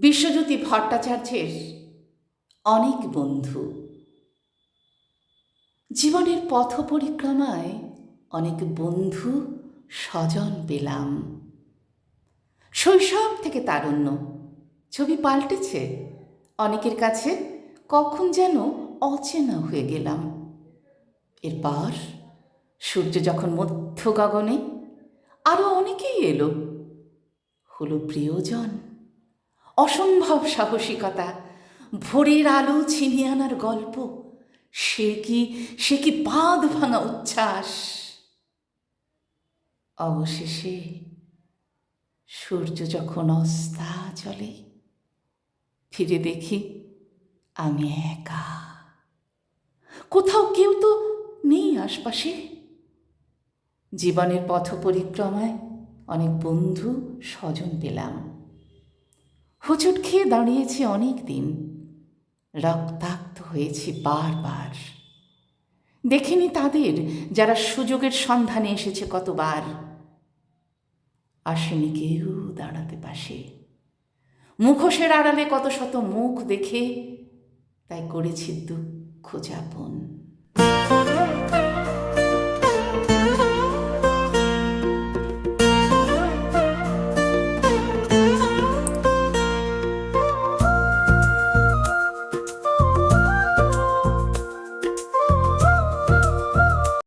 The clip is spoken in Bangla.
বিশ্বজ্যোতি ভট্টাচার্যের অনেক বন্ধু। জীবনের পথ পরিক্রমায় অনেক বন্ধু স্বজন পেলাম। শৈশব থেকে তারুণ্য, ছবি পাল্টেছে, অনেকের কাছে কখন যেন অচেনা হয়ে গেলাম। এরপর সূর্য যখন মধ্য গগনে আরও অনেকেই এলো, হলো প্রিয়জন। অসম্ভব সাহসিকতা। ভোরের আলো ছিনিয়ে আনার গল্প। সে কি সে কি বাঁধ ভাঙা উচ্ছ্বাস? অবশেষে সূর্য যখন অস্তা চলে ফিরে দেখি আমি একা। কোথাও কেউ তো নেই আশপাশে। জীবনের পথ পরিক্রমায় অনেক বন্ধু স্বজন পেলাম। হোঁচট খেয়ে দাঁড়িয়েছি অনেক দিন। রক্তাক্ত হয়েছি বারবার। দেখিনি তাদের যারা সুযোগের সন্ধানে এসেছে কতবার। আসেনি কেউ দাঁড়াতে পাশে। মুখোশের আড়ালে কত শত মুখ দেখে তাই করেছি দুঃখ যাপন।